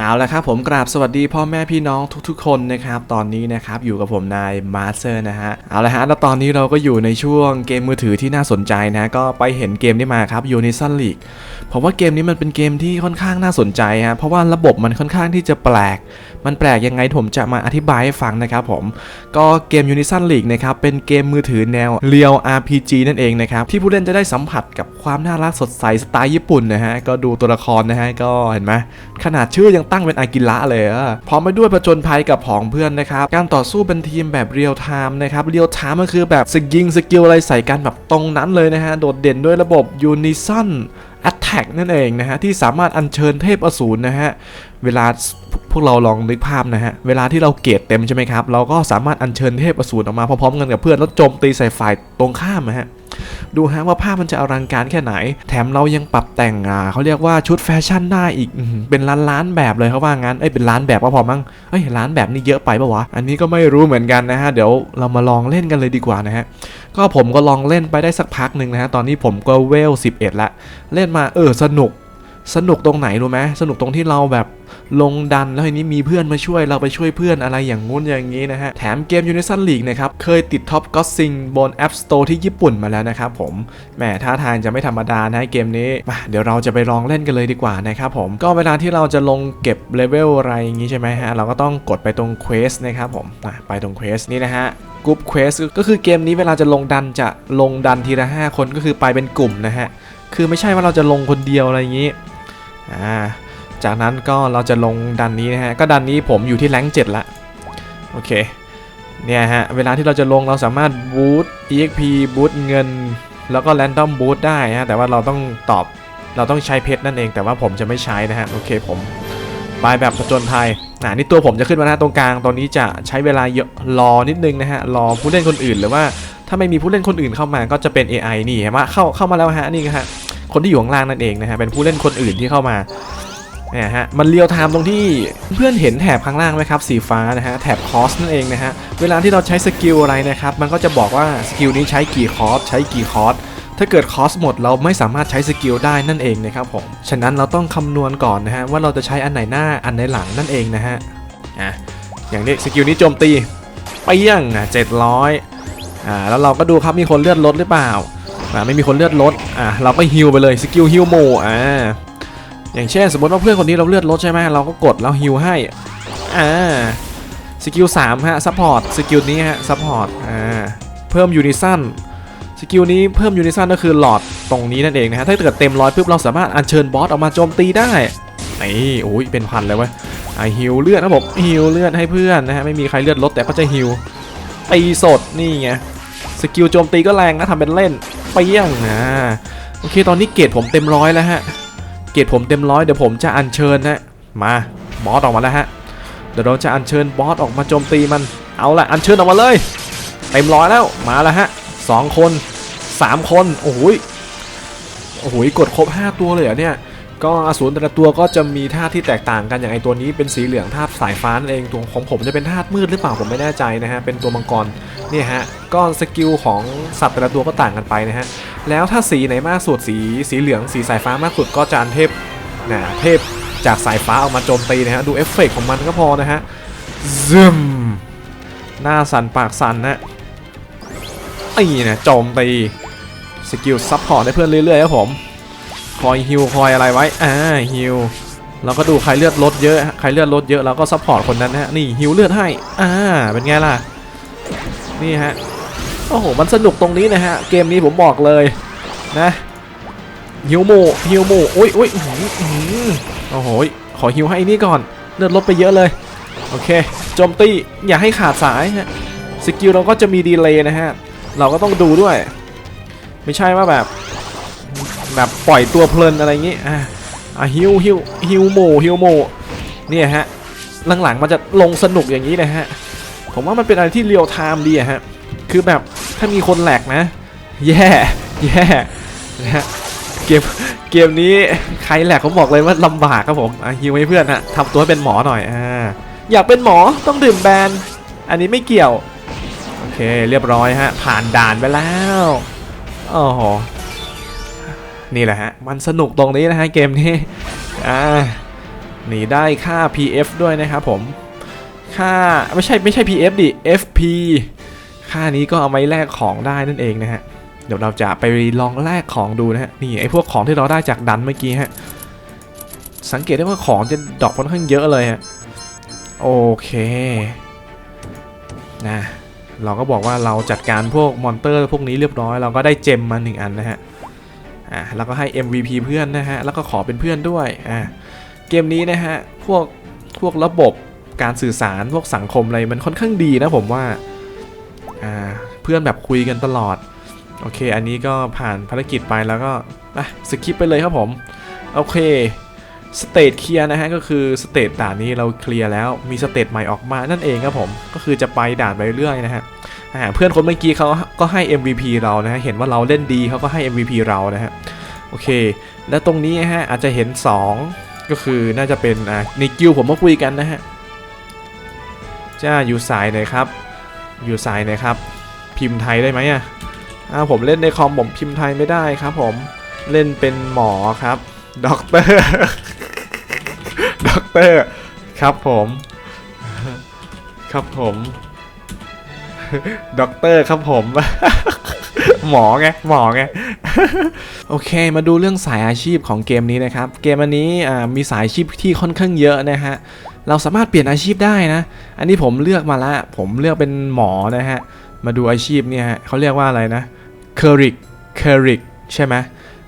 เอาละครับผมกราบสวัสดีพ่อแม่พี่น้องทุกๆ คนนะครับตอนนี้นะครับอยู่กับผมนายมาสเตอร์นะฮะเอาละฮะแล้วตอนนี้เราก็อยู่ในช่วงเกมมือถือที่น่าสนใจนะก็ไปเห็นเกมนี้มาครับยูนิซันลีกผมว่าเกมนี้มันเป็นเกมที่ค่อนข้างน่าสนใจฮะเพราะว่าระบบมันค่อนข้างที่จะแปลก มันแปลกยังไงผมจะมาอธิบายให้ฟังนะครับผม ก็เกม Unison League นะครับ เป็นเกมมือถือแนวเรียว RPG นั่นเองนะครับ ที่ผู้เล่นจะได้สัมผัสกับความน่ารักสดใสสไตล์ญี่ปุ่นนะฮะ ก็ดูตัวละครนะฮะ ก็เห็นไหมขนาดชื่อยังตั้งเป็นอากิระเลยอพร้อมไปด้วยผจญภัยกับผองเพื่อนนะครับ การต่อสู้เป็นทีมแบบเรียลไทม์นะครับ เรียลไทม์ก็คือแบบสกิงสกิลอะไรใส่กันแบบตรงนั้นเลยนะฮะ โดดเด่นด้วยระบบ Unison Attack นั่นเองนะฮะที่สามารถอัญเชิญเทพอสูรนะฮะเวลาพวกเราลองนึกภาพนะฮะเวลาที่เราเกตเต็มใช่ไหมครับเราก็สามารถอัญเชิญเทพอสูรออกมาพร้อมๆกันกับเพื่อนแล้วโจมตีใส่ฝ่ายตรงข้ามนะฮะ ดูฮะว่าภาพมันจะอลังการแค่ไหน แถมเรายังปรับแต่งอ่าเขาเรียกว่าชุดแฟชั่นได้อีกเป็นล้านล้านแบบเลยเขาว่างั้นเอ้ยเป็นล้านแบบก็พอมั้งเอ้ยล้านแบบนี่เยอะไปปะวะอันนี้ก็ไม่รู้เหมือนกันนะฮะเดี๋ยวเรามาลองเล่นกันเลยดีกว่านะฮะก็ผมก็ลองเล่นไปได้สักพักหนึ่งนะฮะตอนนี้ผมก็เวล11ละเล่นมาเออสนุก สนุกตรงไหนรู้ไหมสนุกตรงที่เราแบบลงดันแล้วทีนี้มีเพื่อนมาช่วยเราไปช่วยเพื่อนอะไรอย่างงู้นอย่างนี้นะฮะ แถมเกม Unison League นะครับ เคยติดท็อปก็ซิงบน App Store ที่ญี่ปุ่นมาแล้วนะครับผมแหมท่าทางจะไม่ธรรมดานะเกมนี้มาเดี๋ยวเราจะไปลองเล่นกันเลยดีกว่านะครับผมก็เวลาที่เราจะลงเก็บเลเวลอะไรอย่างนี้ใช่ไหมฮะ เราก็ต้องกดไปตรงเควสนะครับผมไปตรงเควสนี่นะฮะกรุ๊ปเควสก็คือเกมนี้เวลาจะลงดันจะลงดันทีละ 5 คนก็คือไปเป็นกลุ่มนะฮะ คือไม่ใช่ว่าเราจะลงคนเดียวอะไรอย่างนี้อ่าจากนั้นก็เราจะลงดันนี้นะฮะก็ดันนี้ผมอยู่ที่แรงค์7ละโอเคเนี่ยฮะเวลาที่เราจะลงเราสามารถบูต exp บูตเงิน แล้วก็ random boost ได้ฮะแต่ว่าเราต้องตอบเราต้องใช้เพชรนั่นเอง แต่ว่าผมจะไม่ใช้นะฮะโอเคผมไปแบบผจญภัยอ่านี่ตัวผมจะขึ้นมาหน้าตรงกลางตอนนี้จะใช้เวลาเยอะรอนิดนึงนะฮะรอผู้เล่นคนอื่นหรือว่าถ้าไม่มีผู้เล่นคนอื่นเข้ามาก็จะเป็น AI นี่เห็นไหมเข้าเข้ามาแล้วฮะนี่ฮะ คนที่อยู่ข้างล่างนั่นเองนะฮะเป็นผู้เล่นคนอื่นที่เข้ามาเนี่ยฮะมันเรียวไทม์ตรงที่เพื่อนเห็นแถบข้างล่างไหมครับสีฟ้านะฮะแถบคอสนั่นเองนะฮะเวลาที่เราใช้สกิลอะไรนะครับมันก็จะบอกว่าสกิลนี้ใช้กี่คอสใช้กี่คอสถ้าเกิดคอสหมดเราไม่สามารถใช้สกิลได้นั่นเองนะครับผมฉะนั้นเราต้องคำนวณก่อนนะฮะว่าเราจะใช้อันไหนหน้าอันไหนหลังนั่นเองนะฮะอะอย่างนี้สกิลนี้โจมตีเปี้ยงอะเจ็ดร้อยอ่าแล้วเราก็ดูครับมีคนเลือดลดหรือเปล่า อ่าไม่มีคนเลือดลดอ่าเราก็ฮิวไปเลยสกิลฮิวโมอ่าอย่างเช่นสมมติว่าเพื่อนคนนี้เราเลือดลดใช่ไหมเราก็กดแล้วฮิวให้อ่าสกิลสามฮะซัพพอร์ตสกิลนี้ฮะซัพพอร์ตอ่าเพิ่มยูนิซันสกิลนี้เพิ่มยูนิซันก็คือหลอดตรงนี้นั่นเองนะฮะถ้าเกิดเต็มร้อยปุ๊บเราสามารถอัญเชิญบอสออกมาโจมตีได้นี่โอ้ยเป็นพันเลยเว้ยไอฮิวเลือดนะผมฮิวเลือดให้เพื่อนนะฮะไม่มีใครเลือดลดแต่ก็จะฮิวตีสดนี่ไงสกิลโจมตีก็แรงนะทำเป็นเล่น เปี้ยงนะโอเคตอนนี้เกรดผมเต็มร้อยแล้วฮะเกรดผมเต็มร้อยเดี๋ยวผมจะอัญเชิญนะมาบอสออกมาแล้วฮะเดี๋ยวเราจะอัญเชิญบอสออกมาโจมตีมันเอาละอัญเชิญออกมาเลยเต็มร้อยแล้วมาแล้วฮะสองคนสามคนโอ้โหยโอ้โหยกดครบ5ตัวเลยเหรอเนี่ย ก็อสูรแต่ละตัวก็จะมีธาตุที่แตกต่างกันอย่างไอตัวนี้เป็นสีเหลืองธาตุสายฟ้านั่นเองตัวของผมจะเป็นธาตุมืดหรือเปล่าผมไม่แน่ใจนะฮะเป็นตัวมังกรเนี่ยฮะก็สกิลของสัตว์แต่ละตัวก็ต่างกันไปนะฮะแล้วถ้าสีไหนมากสุดสีสีเหลืองสีสายฟ้ามากสุดก็จะอันเทพนะเทพจากสายฟ้าออกมาโจมตีนะฮะดูเอฟเฟกต์ของมันก็พอนะฮะซึมหน้าสันปากสันนะไอ้นะโจมตีสกิลซับพอร์ตให้เพื่อนเรื่อยๆครับผม คอยฮิวคอยอะไรไว้ อ่าฮิวเราก็ดูใครเลือดลดเยอะ ใครเลือดลดเยอะเราก็ซัพพอร์ตคนนั้นนะฮะ นี่ฮิวเลือดให้ อ่า เป็นไงล่ะ นี่ฮะ โอ้โห มันสนุกตรงนี้นะฮะ เกมนี้ผมบอกเลยนะ ฮิวโมฮิวโมอุ้ยอุ้ยหืออื้อหือโอ้โห ขอฮิวให้นี่ก่อน เลือดลดไปเยอะเลย โอเค โจมตี อย่าให้ขาดสายฮะ สกิลเราก็จะมีดีเลย์นะฮะ เราก็ต้องดูด้วย ไม่ใช่ว่าแบบ แบบปล่อยตัวเพลินอะไรอย่างงี้อะอะฮิวฮิวฮิวโมฮิวโมเนี่ยฮะหลังๆมันจะลงสนุกอย่างนี้นะฮะผมว่ามันเป็นอะไรที่เรียลไทม์ดีอะฮะคือแบบถ้ามีคนแหลกนะ แย่แย่นะฮะเกมเกมนี้ใครแหลกผมบอกเลยว่าลำบากครับผมอะฮิวให้เพื่อนฮะทำตัวให้เป็นหมอหน่อยอ่าอยากเป็นหมอต้องดื่มแบนอันนี้ไม่เกี่ยวโอเคเรียบร้อยฮะผ่านด่านไปแล้วโอ้โห นี่แหละฮะ มันสนุกตรงนี้นะฮะเกมนี้อ่านี่ได้ค่า PF ด้วยนะครับผม ค่าไม่ใช่ไม่ใช่ PF ดิ FP ค่านี้ก็เอาไว้แลกของได้นั่นเองนะฮะ เดี๋ยวเราจะไปลองแลกของดูนะฮะ นี่ไอพวกของที่เราได้จากดันเมื่อกี้ฮะ สังเกตได้ว่าของจะดอกค่อนข้างเยอะเลยฮะ โอเคนะเราก็บอกว่าเราจัดการพวกมอนเตอร์พวกนี้เรียบร้อย เราก็ได้เจมมาหนึ่งอันนะฮะ อ่าแล้วก็ให้ MVP เพื่อนนะฮะ แล้วก็ขอเป็นเพื่อนด้วยอ่าเกมนี้นะฮะ พวกพวกระบบการสื่อสารพวกสังคมอะไรมันค่อนข้างดีนะผมว่าอ่าเพื่อนแบบคุยกันตลอด โอเค อันนี้ก็ผ่านภารกิจไปแล้วก็อะสกิปไปเลยครับผม โอเค สเตทเคลียร์นะฮะก็คือสเตทด่านนี้เราเคลียร์แล้วมีสเตทใหม่ออกมานั่นเองครับผมก็คือจะไปด่านไปเรื่อยนะฮะเพื่อนคนเมื่อกี้เขาก็ให้ MVP เรานะฮะเห็นว่าเราเล่นดีเขาก็ให้ MVP เรานะฮะโอเค แล้วตรงนี้ฮะอาจจะเห็น 2 ก็คือน่าจะเป็นอ่าในกิวผมมาคุยกันนะฮะจ้าอยู่สายไหนครับ อยู่สายไหนครับ พิมพ์ไทยได้ไหมอะอ่าผมเล่นในคอมผมพิมพ์ไทยไม่ได้ครับผมเล่นเป็นหมอครับด็อกเตอร์ ด็อกเตอร์ครับผม ครับผมด็อกเตอร์ครับผม หมอไงหมอไงโอเค มาดูเรื่องสายอาชีพของเกมนี้นะครับ เกมอันนี้มีสายอาชีพที่ค่อนข้างเยอะนะฮะเราสามารถเปลี่ยนอาชีพได้นะ อันนี้ผมเลือกมาละผมเลือกเป็นหมอนะฮะ มาดูอาชีพเนี่ยเขาเรียกว่าอะไรนะเคอริกเคอริกใช่ไหม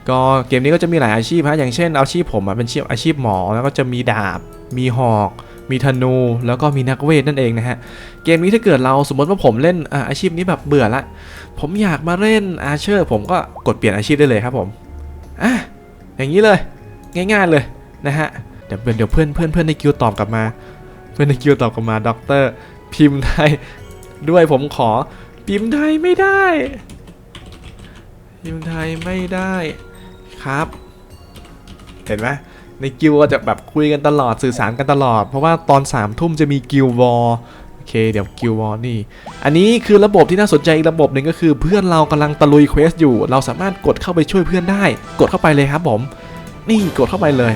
ก็เกมนี้ก็จะมีหลายอาชีพฮะอย่างเช่นอาชีพผมอะเป็นอาชีพอาชีพหมอแล้วก็จะมีดาบ มีหอก มีธนู แล้วก็มีนักเวทนั่นเองนะฮะเกมนี้ถ้าเกิดเราสมมติว่าผมเล่นอาอาชีพนี้แบบเบื่อละผมอยากมาเล่นอาเชอร์ผมก็กดเปลี่ยนอาชีพได้เลยครับผมอะอย่างนี้เลยง่ายๆเลยนะฮะเดี๋ยวเดี๋ยวเพื่อนเพื่อนเพื่อนในคิวตอบกลับมา เพื่อนในคิวตอบกลับมาด็อกเตอร์พิมพ์ไทยด้วยผมขอพิมพ์ไทยไม่ได้ พิมพ์ไทยไม่ได้ ครับ เห็นไหมในกิวจะแบบคุยกันตลอดสื่อสารกันตลอด เพราะว่าตอน3ามทุ่มจะมีกิววอลโอเคเดี๋ยวกิววอลนี่ อันนี้คือระบบที่น่าสนใจอีกระบบหนึ่งก็คือเพื่อนเรากำลังตะลุยเควสอยู่ เราสามารถกดเข้าไปช่วยเพื่อนได้ กดเข้าไปเลยครับผม นี่กดเข้าไปเลย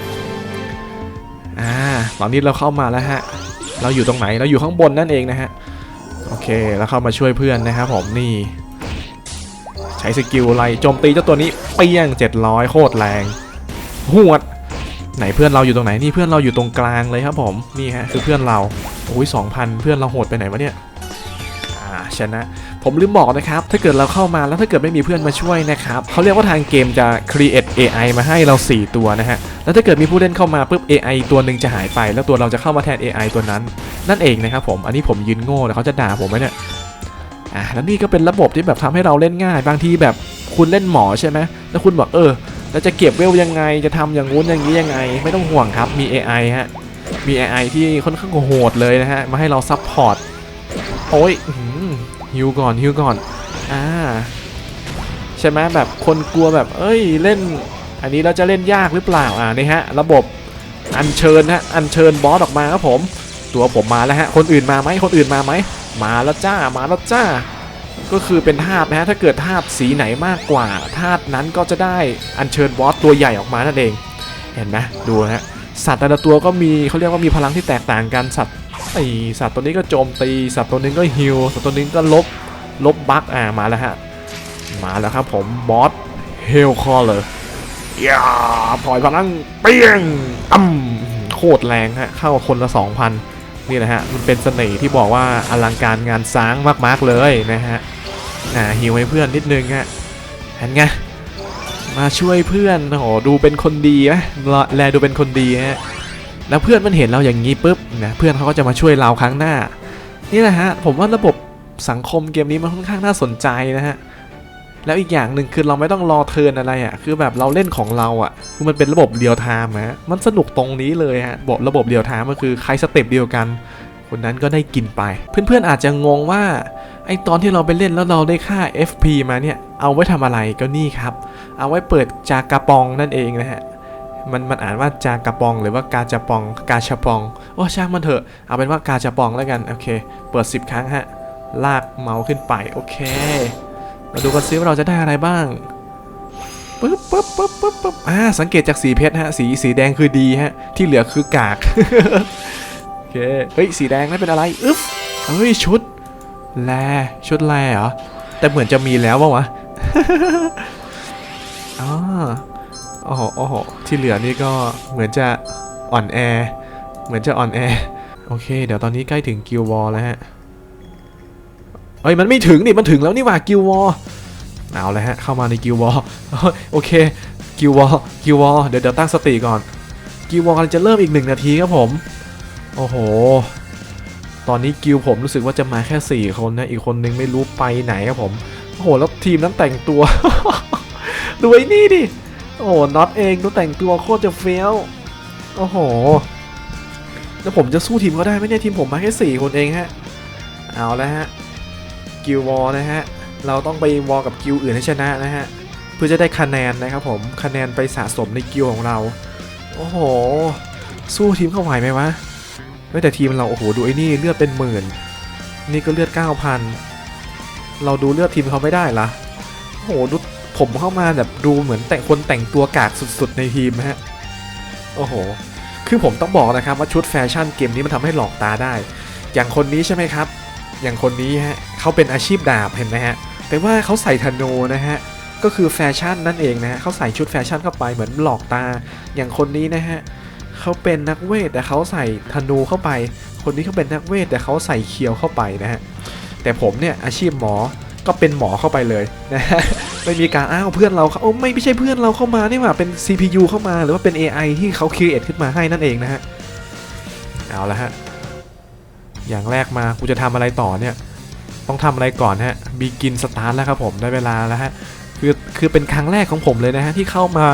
อ่าตอนนี้เราเข้ามาแล้วฮะ เราอยู่ตรงไหนเราอยู่ข้างบนนั่นเองนะฮะโอเคแล้วเข้ามาช่วยเพื่อนนะครับผมนี่ ช้สกิลอะไรโจมตีเจ้าตัวนี้เปี้ยง 700 โคตรแรงหวด ไหนเพื่อนเราอยู่ตรงไหนนี่เพื่อนเราอยู่ตรงกลางเลยครับผมนี่ฮะคือเพื่อนเราโอ้ย2,000 เพื่อนเราโหดไปไหนวะเนี่ยชนะผมลืมบอกนะครับ ถ้าเกิดเราเข้ามาแล้วถ้าเกิดไม่มีเพื่อนมาช่วยนะครับเขาเรียกว่าทางเกมจะ create AI มาให้เรา 4 ตัวนะฮะ แล้วถ้าเกิดมีผู้เล่นเข้ามาปุ๊บ AI ตัวหนึ่งจะหายไป แล้วตัวเราจะเข้ามาแทน AI ตัวนั้น นั่นเองนะครับผม อันนี้ผมยืนโง่แต่เขาจะด่าผมไหมเนี่ย อ่าแล้วนี่ก็เป็นระบบที่แบบทำให้เราเล่นง่าย บางทีแบบคุณเล่นหมอใช่ไหมแล้วคุณบอกเออแล้วจะเก็บเวลยังไงจะทำอย่างงู้นอย่างนี้ยังไง ไม่ต้องห่วงครับมี AI ฮะมี AI ที่ค่อนข้างโหดเลยนะฮะมาให้เราซัพพอร์ตโอ้ยหิวก่อนฮิวก่อนอ่าใช่ไหมแบบคนกลัวแบบ เอ้ยเล่น อันนี้เราจะเล่นยากหรือเปล่าอ่านี่ฮะ ระบบอัญเชิญฮะอัญเชิญบอสออกมาครับผม ตัวผมมาแล้วฮะคนอื่นมาไหมคนอื่นมาไหม มาแล้วจ้ามาแล้วจ้า ก็คือเป็นธาตุนะฮะถ้าเกิดธาตุสีไหนมากกว่าธาตุนั้นก็จะได้อัญเชิญบอสตัวใหญ่ออกมานั่นเองเห็นไหมดูนะสัตว์แต่ละตัวก็มีเขาเรียกว่ามีพลังที่แตกต่างกันสัตว์ไอสัตว์ตัวนี้ก็โจมตีสัตว์ตัวนึงก็ฮิลสัตว์ตัวนึงก็ลบลบบั๊กอ่ามาแล้วฮะมาแล้วครับผมบอสเฮลคอเลยย่าปล่อยพลังเปี้ยงอ้ำโคตรแรงฮะเข้าคนละ2,000นี่ แหละฮะมันเป็นเสน่ห์ที่บอกว่าอลังการงานสร้างมากๆเลยนะฮะอ่าฮิวให้เพื่อนนิดนึงฮะเห็นไงมาช่วยเพื่อนโอ้โหดูเป็นคนดีไหมแลดูเป็นคนดีฮะแล้วเพื่อนมันเห็นเราอย่างนี้ปุ๊บนะเพื่อนเขาก็จะมาช่วยเราครั้งหน้า นี่แหละฮะผมว่าระบบสังคมเกมนี้มันค่อนข้างน่าสนใจนะฮะ แล้วอีกอย่างหนึ่งคือเราไม่ต้องรอเทิร์นอะไรอะ่ะคือแบบเราเล่นของเราอะ่ะคือมันเป็นระบบเรียลไทม์ฮะมันสนุกตรงนี้เลยฮะระบบระบบเรียลไทม์ก็คือใครสเต็ปเดียวกันคนนั้นก็ได้กินไป เพื่อนๆอาจจะงงว่าไอตอนที่เราไปเล่นแล้วเราได้ค่า FP มาเนี่ย เอาไว้ทำอะไรก็นี่ครับ เอาไว้เปิดจากระปองนั่นเองนะฮะมันมันอ่านว่าจากระปองหรือว่ากาจะปอง กาชาปองโอ้ช่างมันเถอะเอาเป็นว่ากาจะปองแล้วกันโอเค เปิด 10 ครั้งฮะลากเมาส์ขึ้นไปโอเค มาดูกันซิว่าเราจะได้อะไรบ้างปึ๊บปึ๊บปึ๊บปึ๊บปึ๊บอ่าสังเกตจากสีเพชรฮะ สีสีแดงคือดีฮะ ที่เหลือคือกากโอเคเฮ้ยสีแดงนั่นเป็นอะไรอึ๊บเฮ้ยชุดแลชุดแลเหรอแต่เหมือนจะมีแล้ววะวะอ๋อโอ้โหโอ้โหที่เหลือนี่ก็เหมือนจะอ่อนแอ เหมือนจะอ่อนแอ โอเค เดี๋ยวตอนนี้ใกล้ถึงกิลวอลแล้วฮะ เอ้ยมันไม่ถึงนี่มันถึงแล้วนี่ว่ากิลวอลเอาเลยฮะเข้ามาในกิลวอลโอเคกิลวอลกิลวอลเดี๋ยวเดี๋ยวตั้งสติก่อนกิลวอลจะเริ่มอีกหนึ่งนาทีครับผมโอ้โห ตอนนี้กิลผมรู้สึกว่าจะมาแค่ 4 คนนะอีกคนนึงไม่รู้ไปไหนครับผมโอ้โหแล้วทีมนั้นแต่งตัวดูไอ้นี่ดิโอ้น็อตเองดูแต่งตัวโคตรจะเฟี้ยวโอ้โหแล้วผมจะสู้ทีมเขาได้ไหมเนี่ยทีมผมมาแค่4คนเองฮะ เอาแล้วฮะ กิลวอลนะฮะ เราต้องไปวอลกับกิลอื่นให้ชนะนะฮะ เพื่อจะได้คะแนนนะครับผม คะแนนไปสะสมในกิลของเรา โอ้โห สู้ทีมเขาไหวไหมวะ ไม่แต่ทีมเราโอ้โหดูไอ้นี่เลือดเป็นหมื่น นี่ก็เลือด 9,000 เราดูเลือดทีมเขาไม่ได้ละโอ้โหดูผมเข้ามาแบบดูเหมือนแต่งคนแต่งตัวกากสุดๆในทีมฮะ โอ้โห คือผมต้องบอกนะครับว่าชุดแฟชั่นเกมนี้มันทำให้หลอกตาได้ อย่างคนนี้ใช่ไหมครับ อย่างคนนี้ฮะเขาเป็นอาชีพดาบเห็นไหมฮะแต่ว่าเขาใส่ธนูนะฮะก็คือแฟชั่นนั่นเองนะฮะเขาใส่ชุดแฟชั่นเข้าไปเหมือนหลอกตา อย่างคนนี้นะฮะเขาเป็นนักเวทแต่เขาใส่ธนูเข้าไป คนนี้เขาเป็นนักเวทแต่เขาใส่เคียวเข้าไปนะฮะแต่ผมเนี่ยอาชีพหมอก็เป็นหมอเข้าไปเลยนะฮะไม่มีการอ้าวเพื่อนเราเขาโอ้ไม่ไม่ใช่เพื่อนเราเข้ามานี่หว่าเป็น CPU เข้ามาหรือว่าเป็น AI ที่เขาคิดขึ้นมาให้นั่นเองนะฮะเอาละฮะ อย่างแรกมากูจะทำอะไรต่อเนี่ย ต้องทำอะไรก่อนฮะบีกินสตาร์ทแล้วครับผมได้เวลาแล้วฮะคือคือเป็นครั้งแรกของผมเลยนะฮะที่เข้ามา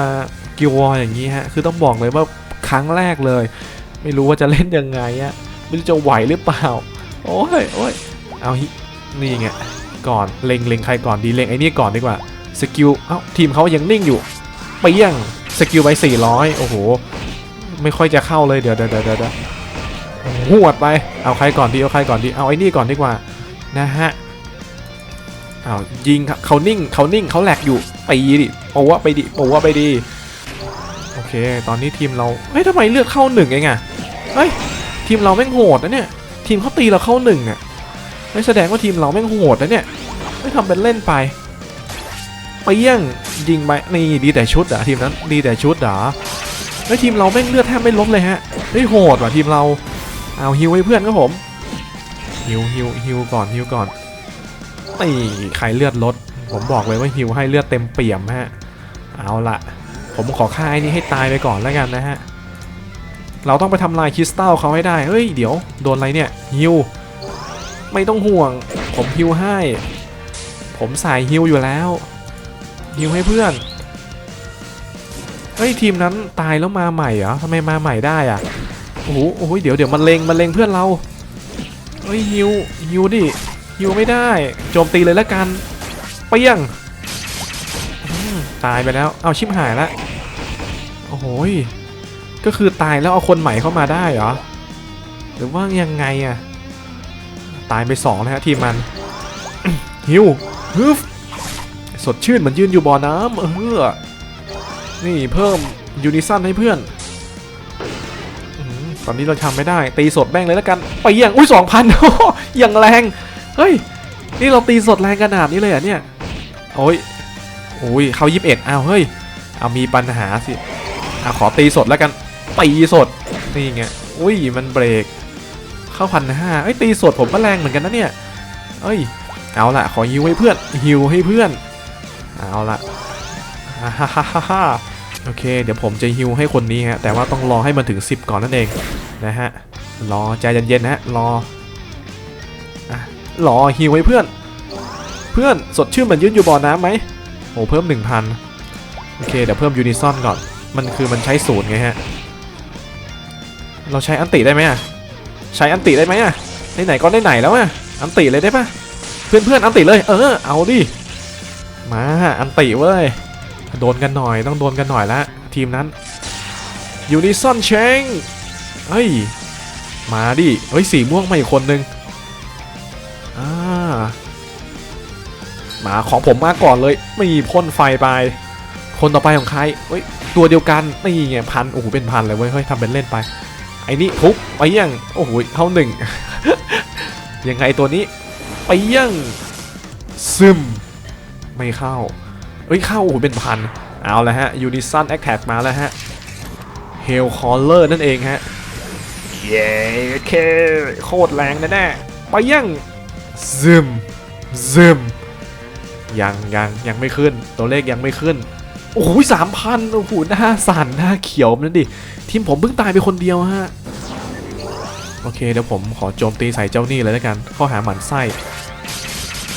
กิววออย่างนี้ฮะคือต้องบอกเลยว่าครั้งแรกเลย ไม่รู้ว่าจะเล่นยังไงอะไม่รู้จะไหวหรือเปล่า โอ้ยโอ้ยเอาฮินี่ไงก่อนเล็งเล็งใครก่อนดีเล็งไอ้นี่ก่อนดีกว่าสกิลเอ้าทีมเขายังนิ่งอยู่เปี้ยงสกิลไป400โอ้โหไม่ค่อยจะเข้าเลยเดี๋ยวเดี๋ยวเดี๋ยวเดี๋ยว หวดไป เอาใครก่อนดี เอาใครก่อนดี เอาไอ้นี่ก่อนดีกว่า นะฮะ เอายิงครับเขานิ่งเขานิ่งเขาแหลกอยู่ตีดิโอ้วะไปดิโอ้วะไปดิ โอเค ตอนนี้ทีมเรา เฮ้ยทำไมเลือกเข้าหนึ่งเองอะเฮ้ย ทีมเราแม่งโหดนะเนี่ย ทีมเขาตีเราเข้าหนึ่งอะไม่แสดงว่าทีมเราแม่งโหดนะเนี่ย ไม่ทำเป็นเล่นไปเปี้ยงยิงไปนี่ดีแต่ชุดอะทีมนั้นดีแต่ชุดเหรอเฮ้ยทีมเราแม่งเลือดแทบไม่ลดเลยฮะเฮ้ยโหดว่ะทีมเรา เอาฮิวให้เพื่อนครับผมฮิวฮิวฮิวก่อนฮิวก่อนนี่ใครเลือดลด ผมบอกเลยว่าฮิวให้เลือดเต็มเปี่ยมฮะ เอาละผมขอฆ่าไอ้นี่ให้ตายไปก่อนแล้วกันนะฮะ เราต้องไปทำลายคริสตัลเขาให้ได้ เฮ้ย เดี๋ยวโดนอะไรเนี่ยฮิว ไม่ต้องห่วง ผมฮิวให้ ผมสายฮิวอยู่แล้วฮิวให้เพื่อน เฮ้ยทีมนั้นตายแล้วมาใหม่เหรอทำไมมาใหม่ได้อะ โอ้โหโอ้โหเดี๋ยวเดี๋ยวมันเลงมันเลงเพื่อนเราเฮ้ยฮิวฮิวดิฮิวไม่ได้โจมตีเลยละกันเปี้ยงตายไปแล้วเอาชิมหายละโอ้โหยก็คือตายแล้วเอาคนใหม่เข้ามาได้เหรอหรือว่ายังไงอะตายไปสองนะฮะทีมมันฮิวฮึฟสดชื่นเหมือนยืนอยู่บ่อน้ำเออนี่เพิ่มยูนิซันให้เพื่อน ตอนนี้เราทำไม่ได้ ตีสดแม่งเลยแล้วกันไปยังอุ้ยสองพันอย่างแรงเฮ้ยนี่เราตีสดแรงขนาดนี้เลยอะเนี่ยโอ้ยโอ้ยเขายิบเอ็ดอ้าวเฮ้ยเอามีปัญหาสิอะขอตีสดแล้วกันตีสดนี่ไงอุ้ยมันเบรกเข้าพันห้าเอ้ยตีสดผมก็แรงเหมือนกันนะเนี่ยเอ้ยเอาละขอฮิวให้เพื่อนฮิวให้เพื่อนเอาละฮ่าฮ่าฮ่า โอเค เดี๋ยวผมจะฮิวให้คนนี้ฮะแต่ว่าต้องรอให้มันถึง 10 ก่อนนั่นเองนะฮะรอใจเย็นๆนะฮะรออะรอฮิวให้เพื่อน เพื่อนสดชื่นเหมือนยืนอยู่บ่อน้ำไหมโอ้เพิ่ม 1,000 โอเค เดี๋ยวเพิ่มยูนิซอนก่อน มันคือมันใช้ศูนย์ไงฮะ เราใช้อันติได้ไหมอะ ใช้อันติได้ไหมอะไหนๆก็ได้ไหนแล้วอะ อันติเลยได้ปะเพื่อนเพื่อนๆอันติเลย เออ เอาดิ มา อันติเว้ย โดนกันหน่อยต้องโดนกันหน่อยละทีมนั้นยูนิซอนเชงเฮ้ย มาดิเฮ้ยสีม่วงมาอีกคนนึงอ่ามาของผมมาก่อนเลยมีพ่นไฟไปคคนต่อไปของใครเฮ้ยตัวเดียวกันนี่ไงพันโอ้โหเป็นพันเลยเว้ยเฮ้ยทำเป็นเล่นไป ไอ้นี่ทุบไปยังโอ้โหเข้าหนึ่งยังไงตัวนี้ไปยังซึมไม่เข้า เอ้ยเข้าโอ้โหเป็นพัน เอาแล้วฮะยูนิซันแอคแท็กมาแล้วฮะเฮลคอลเลอร์นั่นเองฮะเย้เคโคตรแรงแน่ๆไปยังซึมซึมยังยังยังไม่ขึ้น ตัวเลขยังไม่ขึ้น โอ้โหสามพันโอ้โหหน้าสั่นหน้าเขียวนั่นดิ ทีมผมเพิ่งตายไปคนเดียวฮะ โอเคเดี๋ยวผมขอโจมตีใส่เจ้านี่เลยแล้วกัน ข้อหาหมันไส้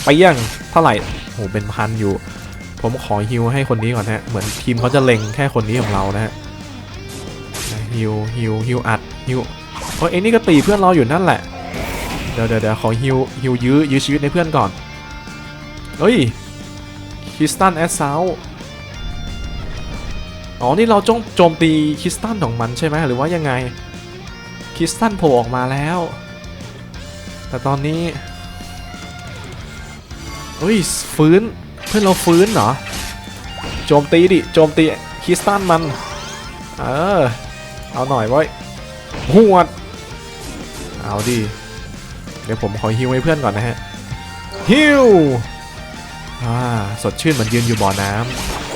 ไปยังเท่าไหร่โหเป็นพันอยู่ ผมขอฮิวให้คนนี้ก่อนฮะ เหมือนทีมเขาจะเล็งแค่คนนี้ของเรานะฮะฮิวฮิวฮิวอัดฮิวโอ้ยไอ้นี่ก็ตีเพื่อนเราอยู่นั่นแหละ เดี๋ยวเดี๋ยวเดี๋ยวขอฮิวฮิวยื้อยื้อชีวิตในเพื่อนก่อน เฮ้ยคริสตันแอสซาวอ๋อ นี่เราจ้องโจมตีคริสตันของมันใช่ไหมหรือว่ายังไง คริสตันโผล่ออกมาแล้ว แต่ตอนนี้เฮ้ย ฟื้น พื่อนเราฟื้นเหรอ โจมตีดิ โจมตีคิสตันมัน เออ เอาหน่อยไว้หวด เอาดิ เดี๋ยวผมขอฮิวให้เพื่อนก่อนนะฮะ ฮิวอ่าสดชื่นเหมือนยืนอยู่บ่อน้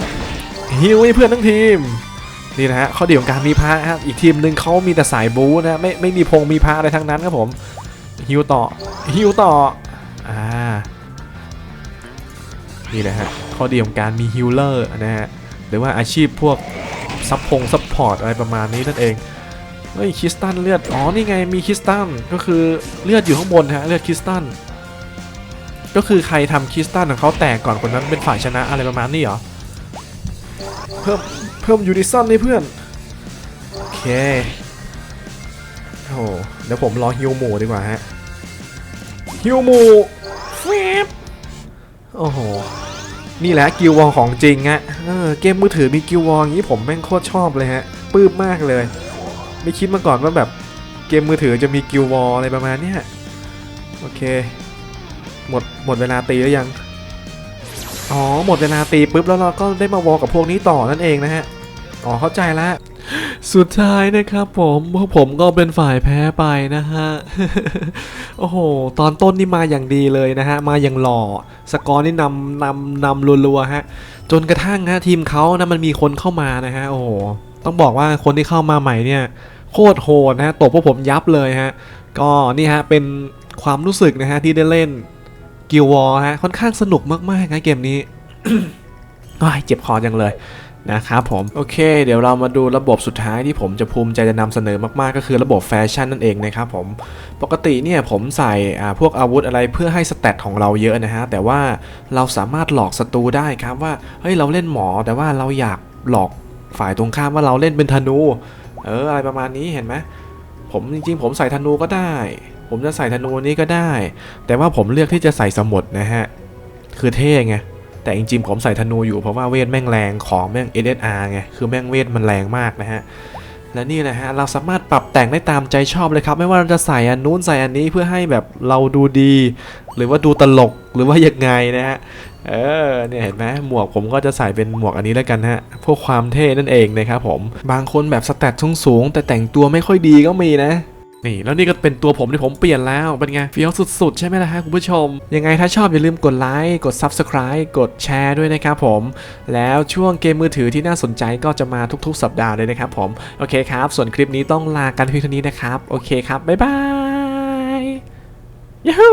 ำฮิวให้เพื่อนทั้งทีม นี่นะฮะข้อดีของการมีพระครับ อีกทีมหนึ่งเขามีแต่สายบูนะ ไม่ไม่มีพงมีพระอะไรทั้งนั้นครับผม ฮิวต่อ ฮิวต่อ นี่นะฮะข้อดีของการมีฮิลเลอร์นะฮะหรือว่าอาชีพพวกซับพงซับพอร์ตอะไรประมาณนี้นั่นเองเฮ้ยคริสตันเลือดอ๋อนี่ไงมีคริสตันก็คือเลือดอยู่ข้างบนฮะเลือดคริสตันก็คือใครทำคริสตันของเขาแตกก่อนคนนั้นเป็นฝ่ายชนะอะไรประมาณนี้เหรอเพิ่มเพิ่มยูนิซันให้เพื่อนโอเคโอ้โหเดี๋ยวผมรอฮิวหมูดีกว่าฮะฮิวหมูแฟบโอ้โห นี่แหละกิลวอลของจริงฮะเออเกมมือถือมีกิลวอลอย่างนี้ผมแม่งโคตรชอบเลยฮะปื้มมากเลย ไม่คิดมาก่อนว่าแบบเกมมือถือจะมีกิลวอลอะไรประมาณเนี้ยโอเค หมดหมดเวลาตีแล้วยังอ๋อหมดเวลาตีปุ๊บแล้วเราก็ได้มาวอลกับพวกนี้ต่อนั่นเองนะฮะอ๋อเข้าใจแล้ว สุดท้ายนะครับผมพวกผมก็เป็นฝ่ายแพ้ไปนะฮะ โอ้โห ตอนต้นนี่มาอย่างดีเลยนะฮะ มาอย่างหล่อ สกอร์นี่นำนำนำรัวๆฮะ จนกระทั่งฮะทีมเขานะมันมีคนเข้ามานะฮะ โอ้โห ต้องบอกว่าคนที่เข้ามาใหม่เนี่ยโคตรโหดนะฮะ ตบพวกผมยับเลยฮะ ก็นี่ฮะเป็นความรู้สึกนะฮะที่ได้เล่นกิลวอลฮะค่อนข้างสนุกมากๆนะเกมนี้อ้ายเจ็บคอจังเลย นะครับผมโอเค เดี๋ยวเรามาดูระบบสุดท้ายที่ผมจะภูมิใจจะนำเสนอมากๆ ก็คือระบบแฟชั่นนั่นเองนะครับผมปกติเนี่ยผมใส่พวกอาวุธอะไรเพื่อให้สเตตของเราเยอะนะฮะแต่ว่าเราสามารถหลอกศัตรูได้ครับว่าเฮ้ยเราเล่นหมอ แต่ว่าเราอยากหลอกฝ่ายตรงข้ามว่าเราเล่นเป็นธนูเอออะไรประมาณนี้เห็นไหมผมจริงๆ ผมใส่ธนูก็ได้ ผมจะใส่ธนูนี้ก็ได้ แต่ว่าผมเลือกที่จะใส่สมุดนะฮะคือเท่ไง แต่จริงๆผมใส่ธนูอยู่เพราะว่าเวทแม่งแรงของแม่ง SSR ไง คือแม่งเวทมันแรงมากนะฮะ และนี่แหละฮะ เราสามารถปรับแต่งได้ตามใจชอบเลยครับ ไม่ว่าเราจะใส่อันนู้นใส่อันนี้เพื่อให้แบบเราดูดี หรือว่าดูตลกหรือว่ายังไงนะฮะ เออ เนี่ยเห็นไหมหมวกผมก็จะใส่เป็นหมวกอันนี้แล้วกันฮะพวกความเท่นั่นเองนะครับผม บางคนแบบสแตทสูงๆแต่แต่งตัวไม่ค่อยดีก็มีนะ นี่แล้วนี่ก็เป็นตัวผมที่ผมเปลี่ยนแล้วเป็นไงเฟี้ยวสุดๆ ใช่ไหมล่ะฮะคุณผู้ชม ยังไงถ้าชอบอย่าลืมกดไลค์กด Subscribe กดแชร์ด้วยนะครับผม แล้วช่วงเกมมือถือที่น่าสนใจก็จะมาทุกๆ สัปดาห์เลยนะครับผม โอเคครับ ส่วนคลิปนี้ต้องลากันเพียงเท่านี้นะครับ โอเคครับ บ๊ายบายยูฮู